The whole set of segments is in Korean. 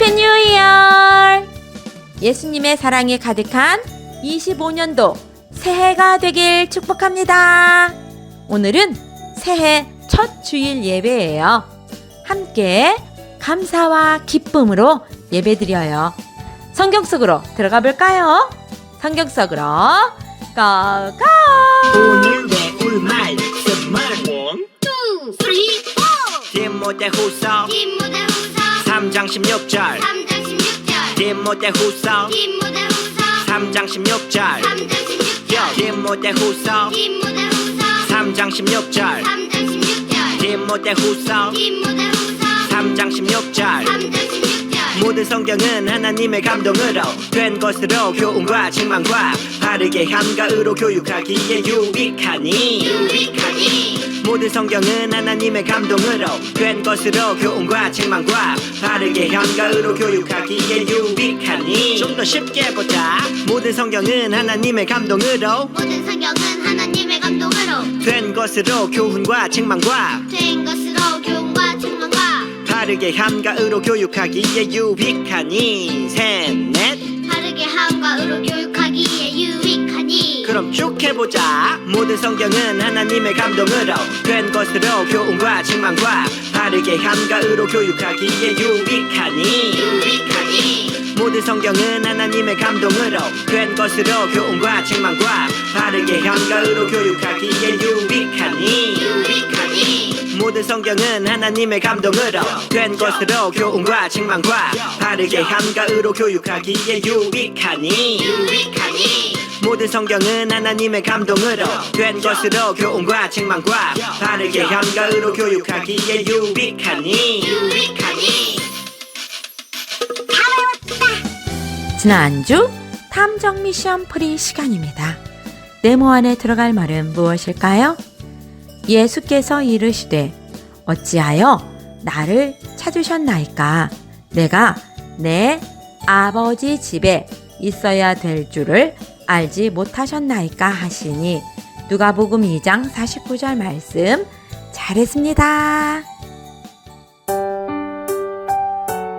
해피 뉴 이어! 예수님의 사랑이 가득한 25년도 새해가 되길 축복합니다. 오늘은 새해 첫 주일 예배예요. 함께 감사와 기쁨으로 예배드려요. 성경 속으로 들어가 볼까요? 성경 속으로 고고! 오늘의 우리말 스마트 two, three, four. 디모데 후서 디모데 후서 3장 16절. 3장 16절. 디모데 후서. 디모데 후서. 3장 16절. 3장 16절. 디모데 후서. 디모데 후서. 3장 16절. 3장 16절. 디모데 후서. 디모데 후서. 3장 16절. 3장 16절. 모든 성경은 하나님의 감동으로 된 것으로 교훈과 책망과 바르게 한가으로 교육하기에 유익하니. 유익하니. 모든 성경은 하나님의 감동으로 된 것으로 교훈과 책망과 바르게 한가으로 교육하기에 유익하니 좀 더 쉽게 보자. 모든 성경은 하나님의 감동으로 모든 성경은 하나님의 감동으로 된 것으로 교훈과 책망과 된 것으로 교훈과 책망과 바르게 한가으로 교육하기에 유익하니. 셋넷. 바르게 교육하기에 유익하니 그럼 쭉 해보자. 모든 성경은 하나님의 감동으로 된 것으로 교훈과 책망과 바르게 한가으로 교육하기에 유익하니. 유익하니. 모든 성경은 하나님의 감동으로 된 것으로 교훈과 책망과 바르게 한가으로 교육하기에 유익하니. 유익하니. 모든 성경은 하나님의 감동으로 된 것으로 교훈과 책망과 바르게 한가으로 교육하기에 유익하니. 유익하니 모든 성경은 하나님의 감동으로 된 것으로 교훈과 책망과 바르게 한가으로 교육하기에 유익하니 유익하니 지난주 탐정 미션 프리 시간입니다. 네모 안에 들어갈 말은 무엇일까요? 예수께서 이르시되 어찌하여 나를 찾으셨나이까? 내가 내 아버지 집에 있어야 될 줄을 알지 못하셨나이까 하시니 누가복음 2장 49절 말씀 잘했습니다.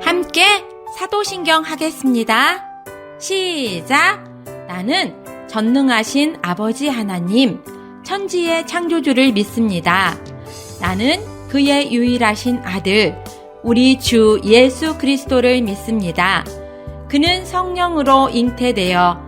함께 사도신경 하겠습니다. 시작! 나는 전능하신 아버지 하나님, 천지의 창조주를 믿습니다. 나는 그의 유일하신 아들, 우리 주 예수 그리스도를 믿습니다. 그는 성령으로 잉태되어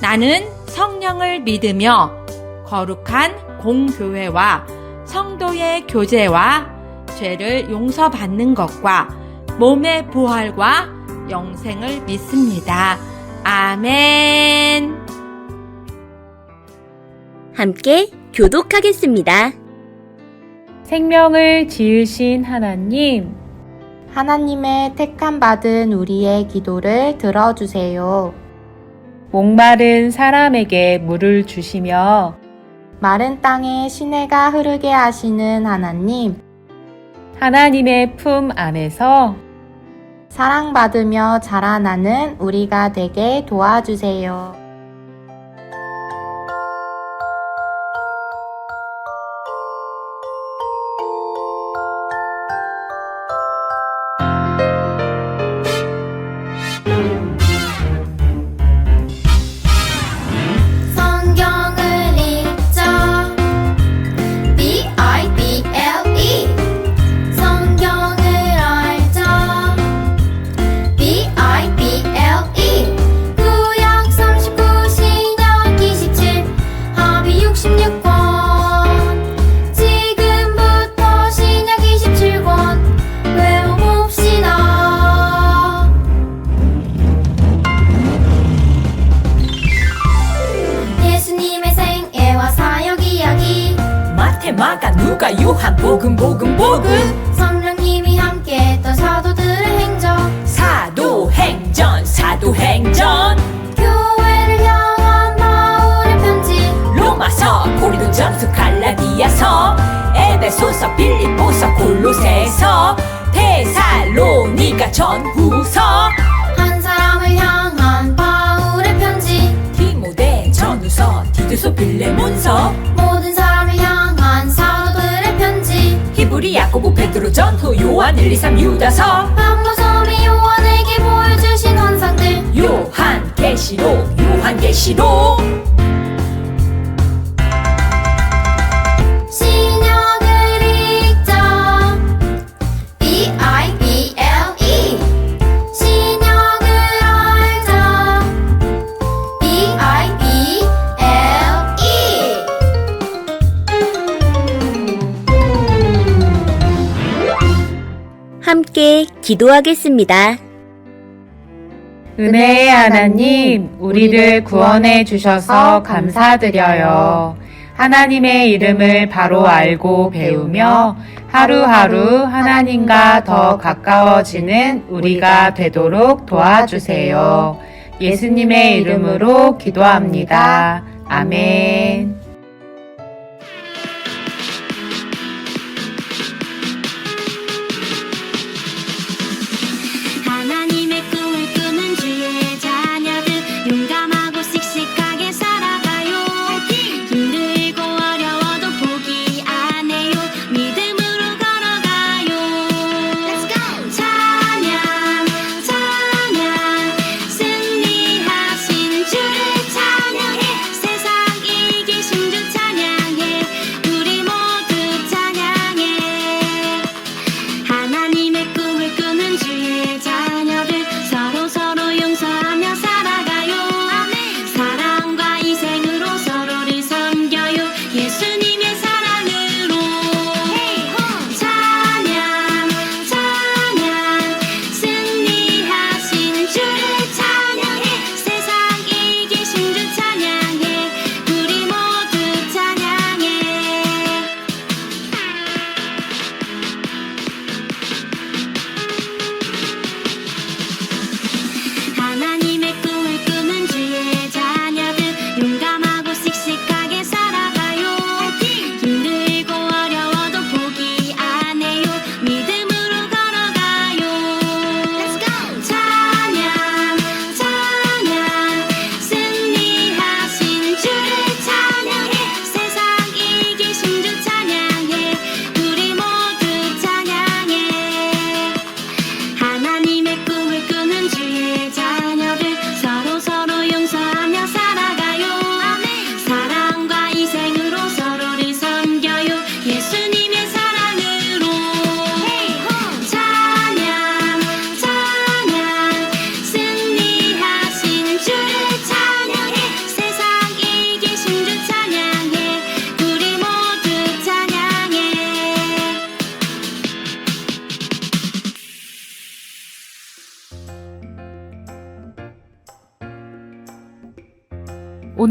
나는 성령을 믿으며 거룩한 공교회와 성도의 교제와 죄를 용서받는 것과 몸의 부활과 영생을 믿습니다. 아멘. 함께 교독하겠습니다. 생명을 지으신 하나님, 하나님의 택함 받은 우리의 기도를 들어주세요. 목마른 사람에게 물을 주시며 마른 땅에 시내가 흐르게 하시는 하나님, 하나님의 품 안에서 사랑받으며 자라나는 우리가 되게 도와주세요. 복음 성령님이 함께 했던 사도들의 행적 사도행 사도행전. 교회를 향한 바울의 편지. 로마서 고린도 전서 갈라디아서 에베소서 빌립보서 골로새서 테살로니가 전후서. 한 사람을 향한 바울의 편지. 디모데 전후서 디도서 빌레몬서 베드로 전후 요한 1, 2, 3 유다서 박노섬이 요한에게 보여주신 환상들. 요한 계시록 요한 계시록 기도하겠습니다. 은혜의 하나님, 우리를 구원해 주셔서 감사드려요. 하나님의 이름을 바로 알고 배우며 하루하루 하나님과 더 가까워지는 우리가 되도록 도와주세요. 예수님의 이름으로 기도합니다. 아멘.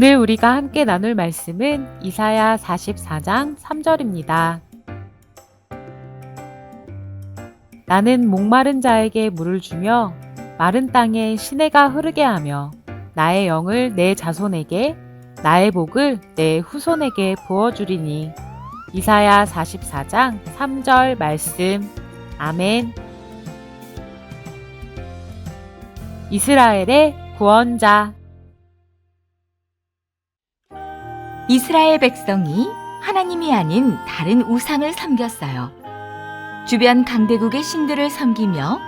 오늘 우리가 함께 나눌 말씀은 이사야 44장 3절입니다. 나는 목마른 자에게 물을 주며 마른 땅에 시내가 흐르게 하며 나의 영을 내 자손에게 나의 복을 내 후손에게 부어주리니. 이사야 44장 3절 말씀. 아멘. 이스라엘의 구원자 이스라엘 백성이 하나님이 아닌 다른 우상을 섬겼어요. 주변 강대국의 신들을 섬기며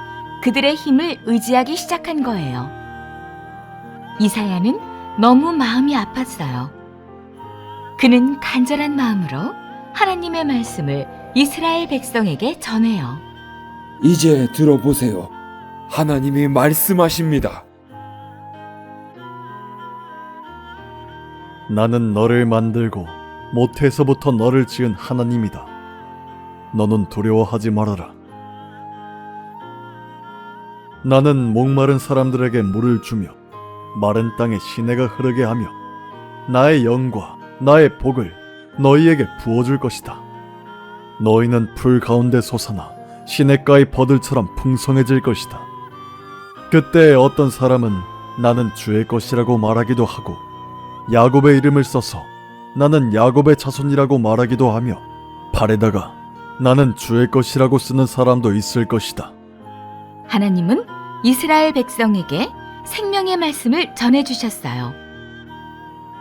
그들의 힘을 의지하기 시작한 거예요. 이사야는 너무 마음이 아팠어요. 그는 간절한 마음으로 하나님의 말씀을 이스라엘 백성에게 전해요. 이제 들어보세요. 하나님이 말씀하십니다. 나는 너를 만들고 모태에서부터 너를 지은 하나님이다. 너는 두려워하지 말아라. 나는 목마른 사람들에게 물을 주며 마른 땅에 시내가 흐르게 하며 나의 영과 나의 복을 너희에게 부어줄 것이다. 너희는 풀 가운데 솟아나 시냇가의 버들처럼 풍성해질 것이다. 그때 어떤 사람은 나는 주의 것이라고 말하기도 하고 야곱의 이름을 써서 나는 야곱의 자손이라고 말하기도 하며 발에다가 나는 주의 것이라고 쓰는 사람도 있을 것이다. 하나님은 이스라엘 백성에게 생명의 말씀을 전해 주셨어요.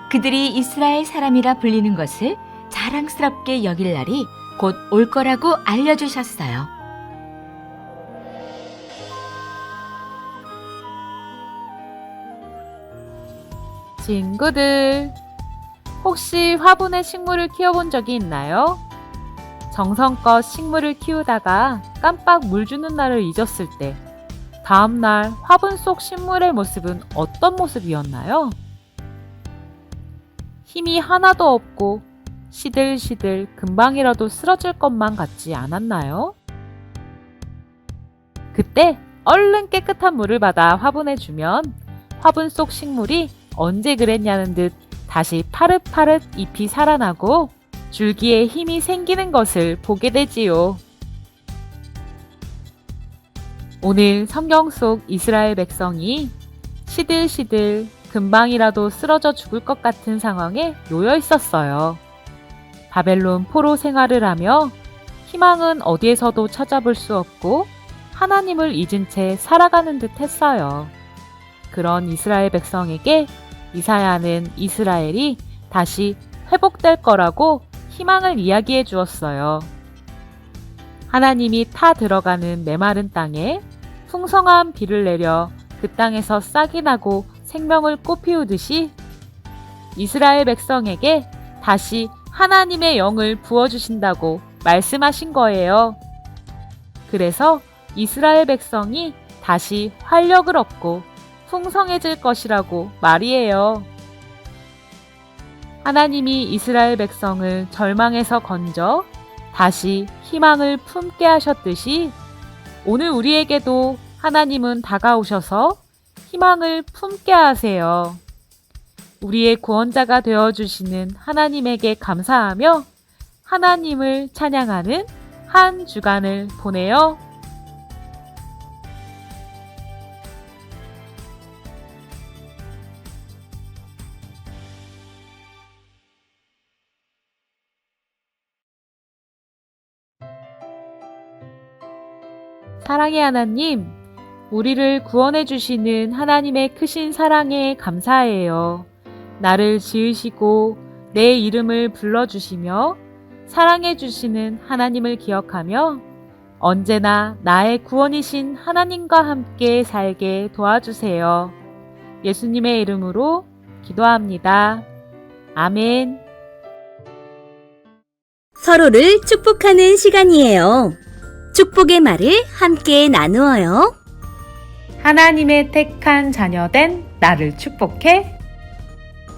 그들이 이스라엘 사람이라 불리는 것을 자랑스럽게 여길 날이 곧 올 거라고 알려 주셨어요. 친구들, 혹시 화분에 식물을 키워본 적이 있나요? 정성껏 식물을 키우다가 깜빡 물 주는 날을 잊었을 때, 다음날 화분 속 식물의 모습은 어떤 모습이었나요? 힘이 하나도 없고 시들시들 금방이라도 쓰러질 것만 같지 않았나요? 그때 얼른 깨끗한 물을 받아 화분에 주면 화분 속 식물이 언제 그랬냐는 듯 다시 파릇파릇 잎이 살아나고 줄기에 힘이 생기는 것을 보게 되지요. 오늘 성경 속 이스라엘 백성이 시들시들 금방이라도 쓰러져 죽을 것 같은 상황에 놓여 있었어요. 바벨론 포로 생활을 하며 희망은 어디에서도 찾아볼 수 없고 하나님을 잊은 채 살아가는 듯 했어요. 그런 이스라엘 백성에게 이사야는 이스라엘이 다시 회복될 거라고 희망을 이야기해 주었어요. 하나님이 타 들어가는 메마른 땅에 풍성한 비를 내려 그 땅에서 싹이 나고 생명을 꽃피우듯이 이스라엘 백성에게 다시 하나님의 영을 부어주신다고 말씀하신 거예요. 그래서 이스라엘 백성이 다시 활력을 얻고 풍성해질 것이라고 말이에요. 하나님이 이스라엘 백성을 절망에서 건져 다시 희망을 품게 하셨듯이 오늘 우리에게도 하나님은 다가오셔서 희망을 품게 하세요. 우리의 구원자가 되어 주시는 하나님에게 감사하며 하나님을 찬양하는 한 주간을 보내요. 사랑의 하나님, 우리를 구원해 주시는 하나님의 크신 사랑에 감사해요. 나를 지으시고 내 이름을 불러주시며 사랑해 주시는 하나님을 기억하며 언제나 나의 구원이신 하나님과 함께 살게 도와주세요. 예수님의 이름으로 기도합니다. 아멘. 서로를 축복하는 시간이에요. 축복의 말을 함께 나누어요. 하나님의 택한 자녀된 나를 축복해.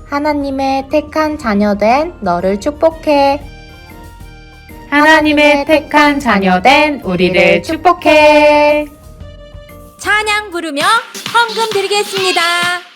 하나님의 택한 자녀된 너를 축복해. 하나님의 택한 자녀된 우리를 축복해. 찬양 부르며 헌금 드리겠습니다.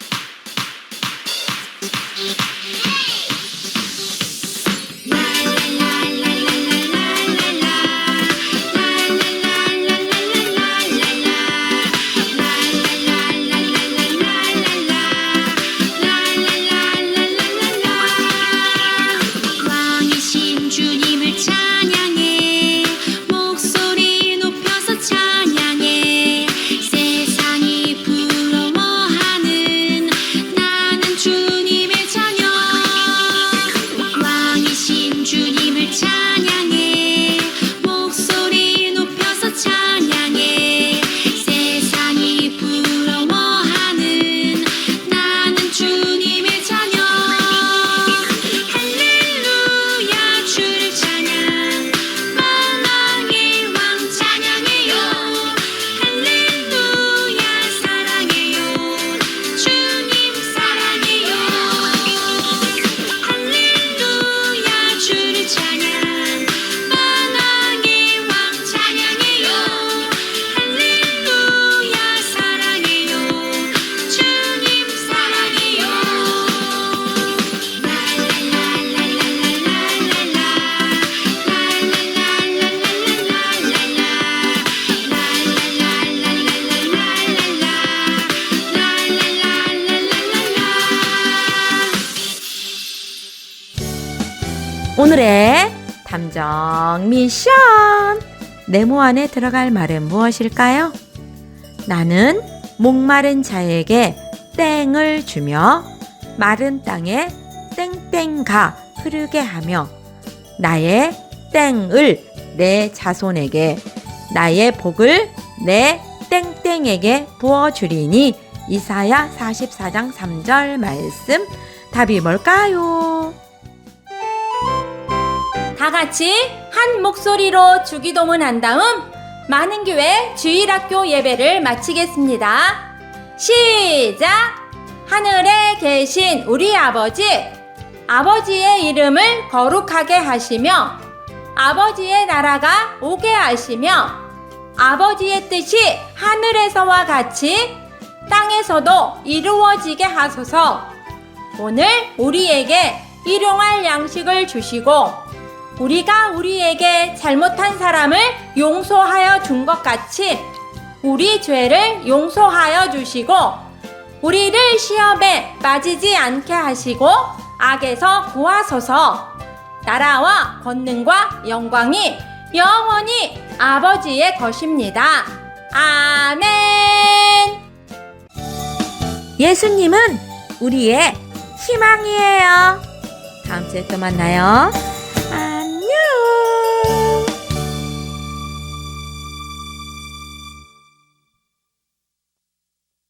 탐정 미션! 네모 안에 들어갈 말은 무엇일까요? 나는 목마른 자에게 땡을 주며 마른 땅에 땡땡가 흐르게 하며 나의 땡을 내 자손에게 나의 복을 내 땡땡에게 부어주리니 이사야 44장 3절 말씀 답이 뭘까요? 다 같이 한 목소리로 주기도문 한 다음 많은 교회 주일학교 예배를 마치겠습니다. 시작! 하늘에 계신 우리 아버지, 아버지의 이름을 거룩하게 하시며 아버지의 나라가 오게 하시며 아버지의 뜻이 하늘에서와 같이 땅에서도 이루어지게 하소서. 오늘 우리에게 일용할 양식을 주시고 우리가 우리에게 잘못한 사람을 용서하여 준 것 같이 우리 죄를 용서하여 주시고 우리를 시험에 빠지지 않게 하시고 악에서 구하소서 나라와 권능과 영광이 영원히 아버지의 것입니다. 아멘. 예수님은 우리의 희망이에요. 다음 주에 또 만나요. 안녕.